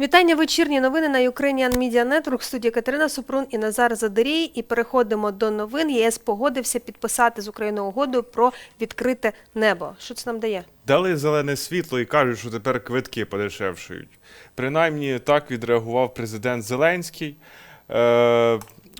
Вітання вечірні новини на Ukrainian Media Network. Студія Катерина Супрун і Назар Задорій. І переходимо до новин. ЄС погодився підписати з Україною угоду про відкрите небо. Що це нам дає? Дали зелене світло і кажуть, що тепер квитки подешевшують. Принаймні так відреагував президент Зеленський.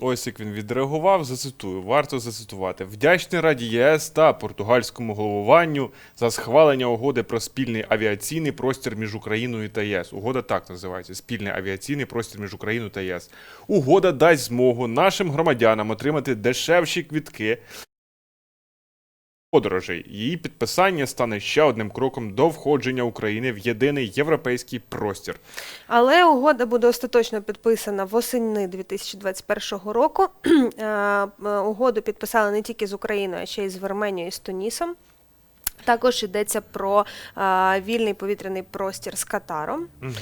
Ось як він відреагував, зацитую, варто зацитувати. Вдячний Раді ЄС та португальському головуванню за схвалення угоди про спільний авіаційний простір між Україною та ЄС. Угода так називається спільний авіаційний простір між Україною та ЄС. Угода дасть змогу нашим громадянам отримати дешевші квітки подорожей. Її підписання стане ще одним кроком до входження України в єдиний європейський простір. Але угода буде остаточно підписана восени 2021 року. Е, е, Угоду підписали не тільки з Україною, а ще й з Вірменією і з Тунісом. Також йдеться про е, вільний повітряний простір з Катаром. Угу.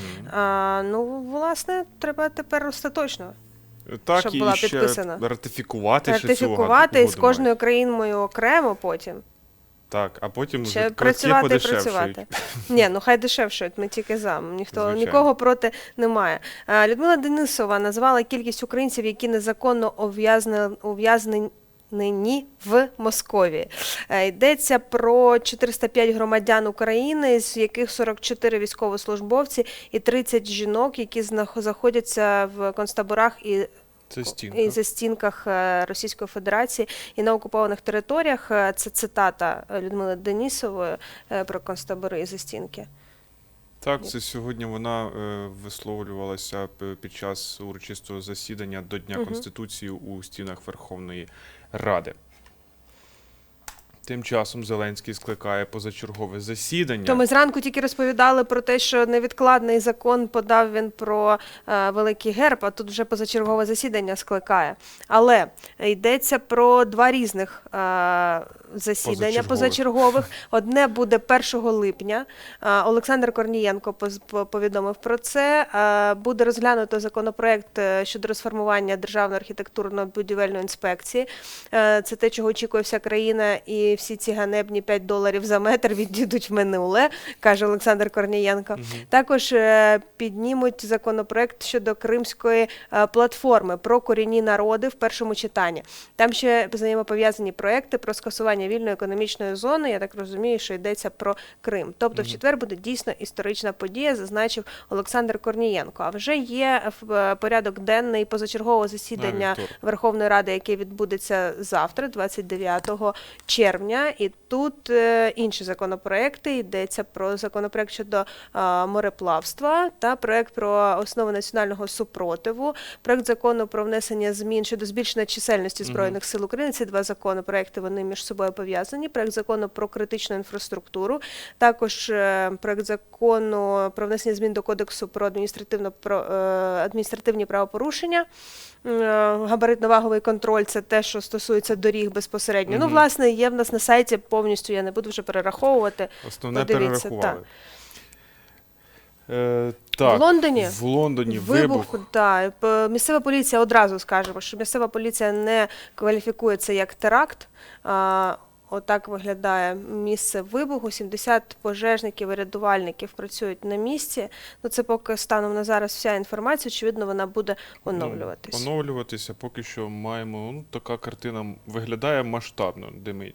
Е, ну, власне, треба тепер остаточно Так Щоб і була ще підписана. ратифікувати, ще цю ратифікувати і з угоду кожною мають. країною окремо потім. Так, а потім вже Ще працювати і працювати. Ні, ну хай дешевшують, ми тільки за. Ніхто Звичайно. нікого проти немає. Е, Людмила Денисова назвала кількість українців, які незаконно ув'язне- ув'язнені в Московії. Е, Йдеться про 405 громадян України, з яких 44 військовослужбовці і 30 жінок, які знах- знаходяться в концтаборах і Це стінка. і за стінках е, Російської Федерації і на окупованих територіях. Е, Це цитата Людмили Денісової про концтабори і застінки. Так, це сьогодні вона е, висловлювалася під час урочистого засідання до Дня Мгм. Конституції у стінах Верховної Ради. Тим часом Зеленський скликає позачергове засідання. То ми зранку тільки розповідали про те, що невідкладний закон подав він про е, великий герб, а тут вже позачергове засідання скликає. Але йдеться про два різних е, засідання Позачергових. позачергових. Одне буде 1 липня. Олександр Корнієнко повідомив про це. Буде розглянуто законопроект е, щодо розформування державної архітектурно-будівельної інспекції. Е, Це те, чого очікує вся країна, і всі ці ганебні 5 доларів за метр відійдуть в минуле, каже Олександр Корнієнко. Мгм. Також е, піднімуть законопроект щодо кримської платформи про корінні народи в першому читанні. Там ще взаємопов'язані проекти про скасування вільної економічної зони. Я так розумію, що йдеться про Крим. Тобто, в четвер буде дійсно історична подія, зазначив Олександр Корнієнко. А вже є е, порядок денний позачергового засідання. Верховної Ради, яке відбудеться завтра, 29 червня. І тут е, інші законопроекти. Йдеться про законопроект щодо е, мореплавства та проект про основи національного супротиву, проект закону про внесення змін щодо збільшення чисельності збройних сил України. Ці два законопроекти вони між собою пов'язані. Проект закону про критичну інфраструктуру, також е, проект закону про внесення змін до кодексу про адміністративно про е, адміністративні правопорушення. Е, Габаритно-ваговий контроль це те, що стосується доріг безпосередньо. Ну, власне, є в нас на сайті повністю. Я не буду вже перераховувати. Основне Подивіться, перерахували. Е, так, В Лондоні В Лондоні Вибух, вибух. да. П- Місцева поліція одразу скажемо, що місцева поліція не кваліфікується як теракт. А, отак виглядає місце вибуху. 70 пожежників і рятувальників працюють на місці. Ну, це поки станом на зараз вся інформація. Очевидно, вона буде оновлюватись. Ну, оновлюватися. Поки що маємо. Ну, така картина виглядає масштабно, димить.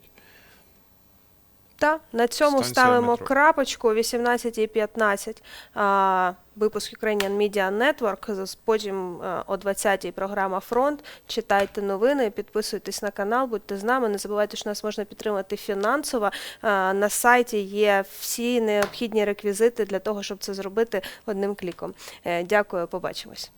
Та на цьому Станція ставимо метро. крапочку о 18.15. А, випуск Ukrainian Media Network. Потім е, о 20.00 програма Фронт. Читайте новини, підписуйтесь на канал, будьте з нами. Не забувайте, що нас можна підтримати фінансово. А, на сайті є всі необхідні реквізити для того, щоб це зробити одним кліком. Е, Дякую, побачимось.